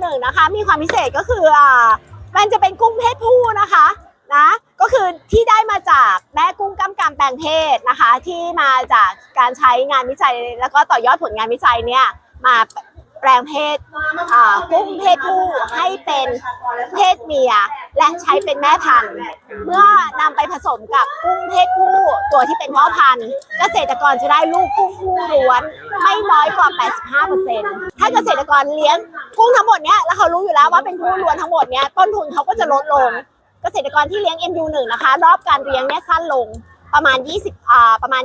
หนึ่งนะคะ มีความพิเศษก็คืออ่ามันจะเป็นกุ้งเพศผู้นะคะนะก็คือที่ได้มาจากแม่กุ้งกำกำแปลงเพศนะคะ ที่มาจากการใช้งานวิจัยแล้วก็ต่อยอดผลงานวิจัยเนี่ยมาแปลงเพศกุ้งเพศผู้ให้เป็นเพศเมีย และใช้เป็นแม่พันธุ์ เมื่อนำไปผสมกับกุ้งเพศผู้ตัวที่เป็นพ่อพันธุ์เกษตรกรจะได้ลูกกุ้งผู้ล้วน ไม่น้อยกว่า 85%ถ้าเกษตรกรเลี้ยงกุ้งทั้งหมดเนี้ยแล้วเขารู้อยู่แล้วว่าเป็นผู้ล้วนทั้งหมดเนี้ยต้นทุนเขาก็จะลดลง เกษตรกรที่เลี้ยง MU1 นะคะ รอบการเลี้ยงเนี่ยสั้นลงประมาณ 20อ่าประมาณ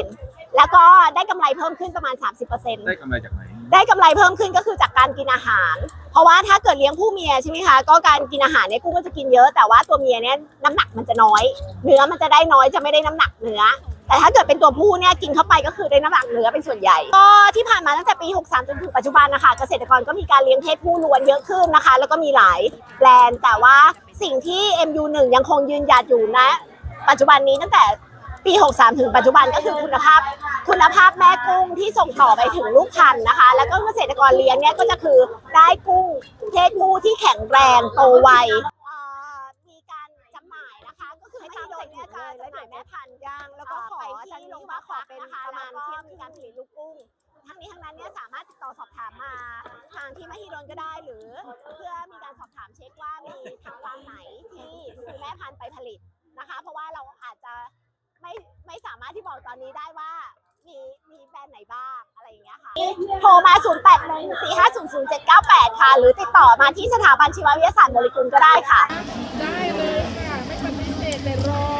20%แล้วก็ได้กำไรเพิ่มขึ้นประมาณ 30%ได้กำไรจากไหน ได้กำไรเพิ่มขึ้นก็คือจากการกินอาหาร เพราะว่าถ้าเกิดเลี้ยงผู้เมียใช่ไหมคะก็การกินอาหารเนี่ยกุ้งก็จะกินเยอะแต่ว่าตัวเมียเนี่ยน้ำหนักมันจะน้อย เนื้อมันจะได้น้อยจะไม่ได้น้ำหนักเนื้อ แต่ถ้าเกิดเป็นตัวผู้เนี่ยกินเข้าไปก็คือได้น้ำหนักเนื้อเป็นส่วนใหญ่ก็ที่ผ่านมาตั้งแต่ปี 63 จนถึงปัจจุบันนะคะเกษตรกรก็มีการเลี้ยงเพศผู้ล้วนเยอะขึ้นนะคะ แล้วก็มีหลายแบรนด์แต่ว่าสิ่งที่ MU1 ยังคงยืนหยัดอยู่นะ ปัจจุบันนี้ตั้งแต่ปี 63 ถึงปัจจุบันก็คือคุณภาพ คุณภาพแม่กุ้งที่ส่งต่อไปถึงลูกพันธุ์นะคะ แล้วก็เกษตรกรเลี้ยงเนี่ยก็จะคือได้กุ้ง เพศผู้ที่แข็งแรงโตไวเอ่อมีการจำหน่ายนะคะ ก็คือให้ตามเสร็จเนี่ยจะจำหน่ายแม่พันธุ์ย่างแล้วก็ขอที่ลงมาขอเป็นประมาณเที่ยงมีการผลิตลูกกุ้งทั้งนี้ทั้งนั้นเนี่ยสามารถติดต่อสอบถามมาทางที่มหิดลก็ได้หรือ เพื่อมีการสอบถามเช็คว่ามีทางฟาร์มไหนที่ซื้อแม่พันธุ์ไปผลิตนะคะ เพราะว่าเราอาจจะไม่ไม่สามารถที่บอกตอนนี้ได้ว่ามีมีแบรนด์ไหนบ้างอะไรอย่างเงี้ยค่ะโทรมา 0 8 1 4 5 10798 ค่ะ หรือติดต่อมาที่สถาบันชีววิทยาศาสตร์โมเลกุลก็ได้ค่ะ ได้เลยค่ะ ไม่ปฏิเสธเลยรอ